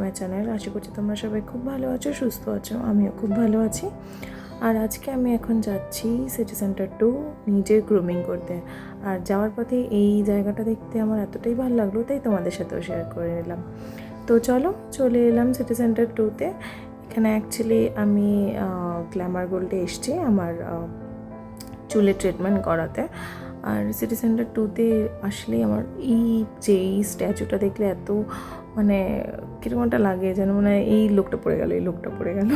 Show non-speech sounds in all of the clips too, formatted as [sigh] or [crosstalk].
My channel আশা করছি তোমরা সবাই খুব ভালো আছো, সুস্থ আছো, আমিও খুব ভালো আছি। আর আজকে আমি এখন যাচ্ছি সিটি সেন্টার টু নিজের গ্রুমিং করতে। আর যাওয়ার পথে এই জায়গাটা দেখতে আমার এতটাই ভালো লাগল, তাই তোমাদের সাথেও শেয়ার করে নিলাম। তো চলো, চলে এলাম সিটি সেন্টার টুতে এখানে অ্যাকচুয়ালি আমি গ্ল্যামার গোল্ডে এসেছি আমার চুলের ট্রিটমেন্ট করাতে। আর সিটি সেন্টার টুতে আসলেই আমার এই যে স্ট্যাচুটা দেখলে এত মানে কীরকম একটা লাগে যেন মানে এই লোকটা পড়ে গেল, এই লোকটা পড়ে গেল।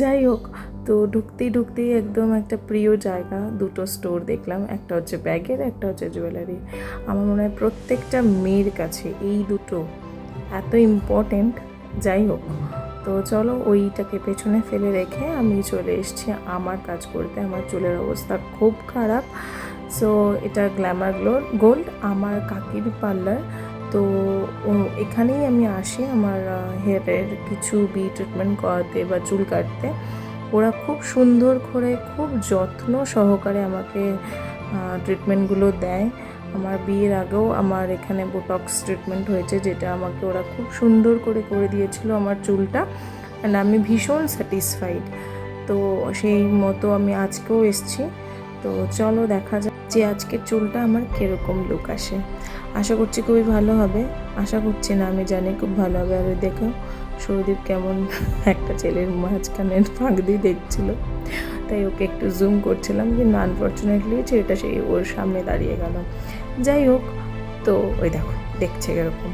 যাই হোক, তো ঢুকতেই ঢুকতেই একদম একটা প্রিয় জায়গা, দুটো স্টোর দেখলাম, একটা হচ্ছে ব্যাগের, একটা হচ্ছে জুয়েলারি আমার মনে হয় প্রত্যেকটা মেয়ের কাছে এই দুটো এত ইম্পর্টেন্ট যাই হোক, তো চলো ওইটাকে পেছনে ফেলে রেখে আমি চলে এসেছি আমার কাজ করতে। আমার চুলের অবস্থা খুব খারাপ। সো এটা গ্ল্যামার গ্লো গোল্ড আমার কাকির পার্লার তো এখানেই আমি আসি আমার হেয়ারের কিছু বি ট্রিটমেন্ট করাতে বা চুল কাটতে। ওরা খুব সুন্দর করে, খুব যত্ন সহকারে আমাকে ট্রিটমেন্টগুলো দেয়। আমার বিয়ের আগেও আমার এখানে বোটক্স ট্রিটমেন্ট হয়েছে, যেটা আমাকে ওরা খুব সুন্দর করে করে দিয়েছিল আমার চুলটা। অ্যান্ড আমি ভীষণ স্যাটিসফাইড তো, সেই মতো আমি আজকেও এসছি। তো, চলো দেখা যাক যে আজকের চুলটা আমার কীরকম লুক আসে। আশা করছি খুবই ভালো হবে। আশা করছি না, আমি জানি খুব ভালো হবে। আর দেখো সৌদীপ কেমন [laughs] একটা ছেলের মাঝখানে ফাঁক দিয়ে দেখছিল। তাই ওকে একটু জুম করছিলাম, কিন্তু আনফর্চুনেটলি ছেলেটা সেই ওর সামনে দাঁড়িয়ে গেল। যাই হোক, তো ওই দেখো, দেখছে এরকম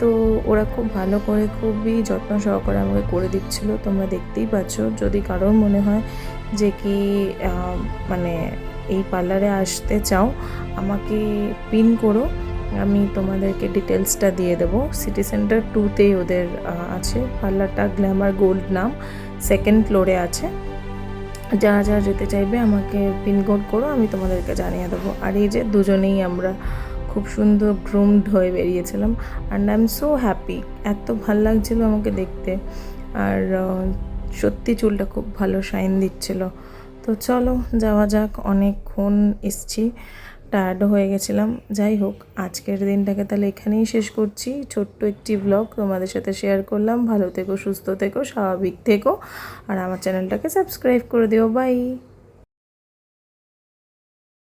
তো ওরা খুব ভালো করে, খুবই যত্ন সহকারে আমাকে করে দিচ্ছিল। তোমরা দেখতেই পাচ্ছ, যদি কারোর মনে হয় যে কি মানে এই পার্লারে আসতে চাও, আমাকে পিন করো। আমি তোমাদেরকে ডিটেলসটা দিয়ে দেবো। সিটি সেন্টার টুতেই ওদের আছে। পার্লারটা গ্ল্যামার গোল্ড নাম। সেকেন্ড ফ্লোরে আছে। যারা যারা যেতে চাইবে আমাকে পিনকোড করো, আমি তোমাদেরকে জানিয়ে দেবো। আর এই যে দুজনেই আমরা খুব সুন্দর গ্রুমড হয়ে বেরিয়েছিলাম। And I am so happy এত ভালো লাগছিল আমাকে দেখতে। আর সত্যি চুলটা খুব ভালো শাইন দিচ্ছিল। তো চলো, যাওয়া যাক। অনেকক্ষণ এসছি। টায়ার্ড হয়ে গেছিলাম। যাই হোক, আজকের দিনটাকে তাহলে এখানেই শেষ করছি। ছোট্ট একটি ব্লগ তোমাদের সাথে শেয়ার করলাম। ভালো থেকো, সুস্থ থেকো, স্বাভাবিক থেকো। আর আমার চ্যানেলটাকে সাবস্ক্রাইব করে দিও। বাই